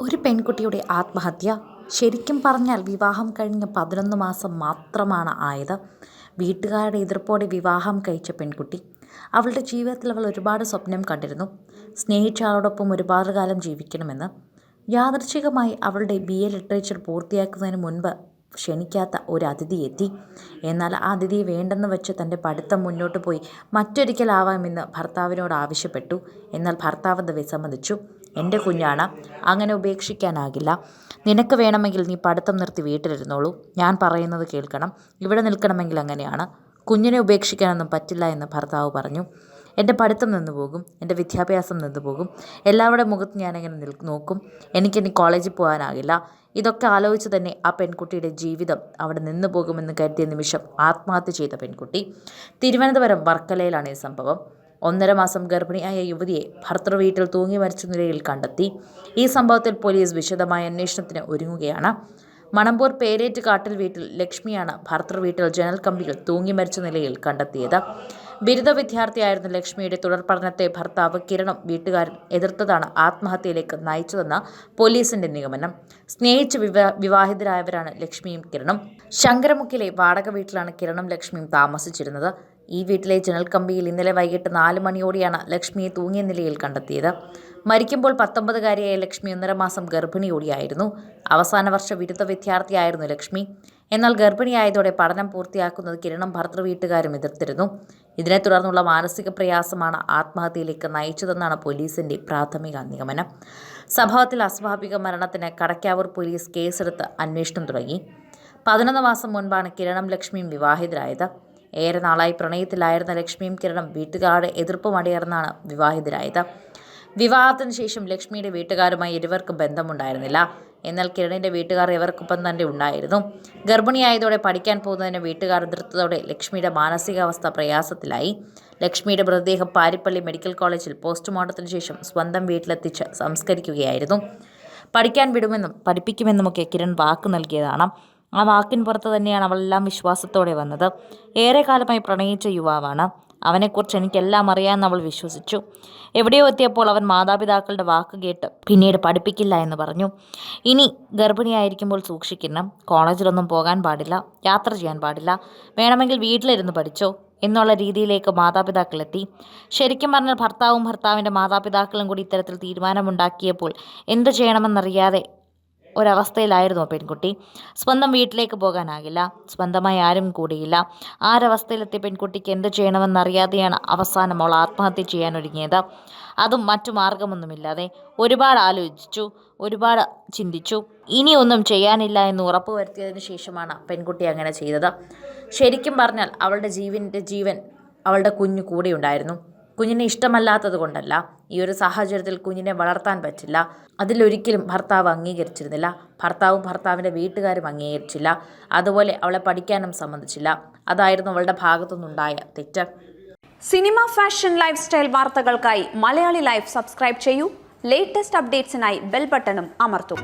ഒരു പെൺകുട്ടിയുടെ ആത്മഹത്യ ശരിക്കും പറഞ്ഞാൽ വിവാഹം കഴിഞ്ഞ് പതിനൊന്ന് മാസം മാത്രമാണ് ആയത്. വീട്ടുകാരുടെ എതിർപ്പോടെ വിവാഹം കഴിച്ച പെൺകുട്ടി അവളുടെ ജീവിതത്തിൽ അവൾ ഒരുപാട് സ്വപ്നം കണ്ടിരുന്നു. സ്നേഹിച്ച ആളോടൊപ്പം ഒരുപാട് കാലം ജീവിക്കണമെന്ന്. യാദർച്ഛികമായി അവളുടെ ബി എ ലിറ്ററേച്ചർ പൂർത്തിയാക്കുന്നതിന് മുൻപ് ക്ഷണിക്കാത്ത ഒരു അതിഥി എത്തി. എന്നാൽ ആ അതിഥി വേണ്ടെന്ന് വെച്ച് തന്റെ പഠിത്തം മുന്നോട്ട് പോയി മറ്റൊരിക്കലാവാമെന്ന് ഭർത്താവിനോട് ആവശ്യപ്പെട്ടു. എന്നാൽ ഭർത്താവ് അത് വിസമ്മതിച്ചു. എന്റെ കുഞ്ഞാണ് അങ്ങനെ ഉപേക്ഷിക്കാനാകില്ല. നിനക്ക് വേണമെങ്കിൽ നീ പഠിത്തം നിർത്തി വീട്ടിലിരുന്നോളൂ. ഞാൻ പറയുന്നത് കേൾക്കണം. ഇവിടെ നിൽക്കണമെങ്കിൽ അങ്ങനെയാണ്. കുഞ്ഞിനെ ഉപേക്ഷിക്കാനൊന്നും പറ്റില്ല എന്ന് ഭർത്താവ് പറഞ്ഞു. എന്റെ പഠിത്തം നിന്നു പോകും എന്റെ വിദ്യാഭ്യാസം നിന്നു പോകും എല്ലാവരുടെ മുഖത്ത് ഞാനിങ്ങനെ നിൽ നോക്കും എനിക്കിനി കോളേജിൽ പോകാനാകില്ല. ഇതൊക്കെ ആലോചിച്ച് തന്നെ ആ പെൺകുട്ടിയുടെ ജീവിതം അവിടെ നിന്നു പോകുമെന്ന് കരുതിയ നിമിഷം ആത്മഹത്യ ചെയ്ത പെൺകുട്ടി. തിരുവനന്തപുരം വർക്കലയിലാണ് ഈ സംഭവം. ഒന്നര മാസം ഗർഭിണിയായ യുവതിയെ ഭർത്തൃ വീട്ടിൽ തൂങ്ങി മരിച്ച നിലയിൽ കണ്ടെത്തി. ഈ സംഭവത്തിൽ പോലീസ് വിശദമായ അന്വേഷണത്തിന് ഒരുങ്ങുകയാണ്. മണമ്പൂർ പേരേറ്റ് കാട്ടിൽ വീട്ടിൽ ലക്ഷ്മിയാണ് ഭർത്തൃ വീട്ടിൽ ജനൽ കമ്പിയിൽ തൂങ്ങി മരിച്ച നിലയിൽ കണ്ടെത്തിയത്. ബിരുദ വിദ്യാർത്ഥിയായിരുന്ന ലക്ഷ്മിയുടെ തുടർ പഠനത്തെ ഭർത്താവ് കിരണും വീട്ടുകാരും എതിർത്തതാണ് ആത്മഹത്യയിലേക്ക് നയിച്ചതെന്ന് പോലീസിന്റെ നിഗമനം. സ്നേഹിച്ച് വിവാഹിതരായവരാണ് ലക്ഷ്മിയും കിരണും. ശങ്കരമുക്കിലെ വാടക വീട്ടിലാണ് കിരണും ലക്ഷ്മിയും താമസിച്ചിരുന്നത്. ഈ വീട്ടിലെ ജനൽ കമ്പിയിൽ ഇന്നലെ വൈകിട്ട് നാല് മണിയോടെയാണ് ലക്ഷ്മിയെ തൂങ്ങിയ നിലയിൽ കണ്ടെത്തിയത്. മരിക്കുമ്പോൾ പത്തൊമ്പതുകാരിയായ ലക്ഷ്മി ഒന്നര മാസം ഗർഭിണിയോടിയായിരുന്നു. അവസാന വർഷ ബിരുദ വിദ്യാർത്ഥിയായിരുന്നു ലക്ഷ്മി. എന്നാൽ ഗർഭിണിയായതോടെ പഠനം പൂർത്തിയാക്കുന്നത് കിരണം ഭർത്തൃ വീട്ടുകാരും എതിർത്തിരുന്നു. ഇതിനെ തുടർന്നുള്ള മാനസിക പ്രയാസമാണ് ആത്മഹത്യയിലേക്ക് നയിച്ചതെന്നാണ് പോലീസിന്റെ പ്രാഥമിക നിഗമനം. സംഭവത്തിൽ അസ്വാഭാവിക മരണത്തിന് കടക്കാവൂർ പോലീസ് കേസെടുത്ത് അന്വേഷണം തുടങ്ങി. പതിനൊന്ന് മാസം മുൻപാണ് കിരണം ലക്ഷ്മിയും വിവാഹിതരായത്. ഏറെ നാളായി പ്രണയത്തിലായിരുന്ന ലക്ഷ്മിയും കിരണം വീട്ടുകാരുടെ എതിർപ്പ് മടിയർന്നാണ് വിവാഹിതരായത്. വിവാഹത്തിന് ശേഷം ലക്ഷ്മിയുടെ വീട്ടുകാരുമായി ഇരുവർക്കും ബന്ധമുണ്ടായിരുന്നില്ല. എന്നാൽ കിരണിന്റെ വീട്ടുകാർ ഇവർക്കൊപ്പം തന്നെ ഉണ്ടായിരുന്നു. ഗർഭിണിയായതോടെ പഠിക്കാൻ പോകുന്നതിന് വീട്ടുകാർ എതിർത്തതോടെ ലക്ഷ്മിയുടെ മാനസികാവസ്ഥ പ്രയാസത്തിലായി. ലക്ഷ്മിയുടെ മൃതദേഹം പാരിപ്പള്ളി മെഡിക്കൽ കോളേജിൽ പോസ്റ്റ്മോർട്ടത്തിന് ശേഷം സ്വന്തം വീട്ടിലെത്തിച്ച് സംസ്കരിക്കുകയായിരുന്നു. പഠിക്കാൻ വിടുമെന്നും പഠിപ്പിക്കുമെന്നുമൊക്കെ കിരൺ വാക്ക് നൽകിയതാണ്. ആ വാക്കിൻ പുറത്ത് തന്നെയാണ് അവളെല്ലാം വിശ്വാസത്തോടെ വന്നത്. ഏറെ കാലമായി പ്രണയിച്ച യുവാവാണ്. അവനെക്കുറിച്ച് എനിക്കെല്ലാം അറിയാമെന്ന് അവൾ വിശ്വസിച്ചു. എവിടെയോ എത്തിയപ്പോൾ അവൻ മാതാപിതാക്കളുടെ വാക്ക് കേട്ട് പിന്നീട് പഠിപ്പിക്കില്ല എന്ന് പറഞ്ഞു. ഇനി ഗർഭിണിയായിരിക്കുമ്പോൾ സൂക്ഷിക്കണം. കോളേജിലൊന്നും പോകാൻ പാടില്ല. യാത്ര ചെയ്യാൻ പാടില്ല. വേണമെങ്കിൽ വീട്ടിലിരുന്ന് പഠിച്ചോ എന്നുള്ള രീതിയിലേക്ക് മാതാപിതാക്കളെത്തി ശരിക്കും പറഞ്ഞാൽ ഭർത്താവും ഭർത്താവിന്റെ മാതാപിതാക്കളും കൂടി ഇത്തരത്തിൽ തീരുമാനമുണ്ടാക്കിയപ്പോൾ എന്തു ചെയ്യണമെന്നറിയാതെ ഒരവസ്ഥയിലായിരുന്നു പെൺകുട്ടി. സ്വന്തം വീട്ടിലേക്ക് പോകാനാകില്ല. സ്വന്തമായി ആരും കൂടിയില്ല. ആരവസ്ഥയിലെത്തിയ പെൺകുട്ടിക്ക് എന്ത് ചെയ്യണമെന്നറിയാതെയാണ് അവസാനം അവൾ ആത്മഹത്യ ചെയ്യാൻ ഒരുങ്ങിയത്. അതും മറ്റു മാർഗമൊന്നുമില്ലാതെ ഒരുപാട് ആലോചിച്ചു ഒരുപാട് ചിന്തിച്ചു. ഇനിയൊന്നും ചെയ്യാനില്ല എന്ന് ഉറപ്പുവരുത്തിയതിനു ശേഷമാണ് പെൺകുട്ടി അങ്ങനെ ചെയ്തത്. ശരിക്കും പറഞ്ഞാൽ അവളുടെ ജീവന്റെ ജീവൻ അവളുടെ കുഞ്ഞു കൂടെ ഉണ്ടായിരുന്നു കുഞ്ഞിനെ ഇഷ്ടമല്ലാത്തത് കൊണ്ടല്ല. ഈ ഒരു സാഹചര്യത്തിൽ കുഞ്ഞിനെ വളർത്താൻ പറ്റില്ല. അതിലൊരിക്കലും ഭർത്താവ് അംഗീകരിച്ചിരുന്നില്ല. ഭർത്താവും ഭർത്താവിന്റെ വീട്ടുകാരും അംഗീകരിച്ചില്ല. അതുപോലെ അവളെ പഠിക്കാനും സമ്മതിച്ചില്ല. അതായിരുന്നു അവളുടെ ഭാഗത്തുനിന്നുണ്ടായ തെറ്റ്. സിനിമ ഫാഷൻ ലൈഫ് സ്റ്റൈൽ വാർത്തകൾക്കായി മലയാളി ലൈഫ് സബ്സ്ക്രൈബ് ചെയ്യൂ. ലേറ്റസ്റ്റ് അപ്ഡേറ്റ്സിനായി ബെൽ ബട്ടണും അമർത്തും.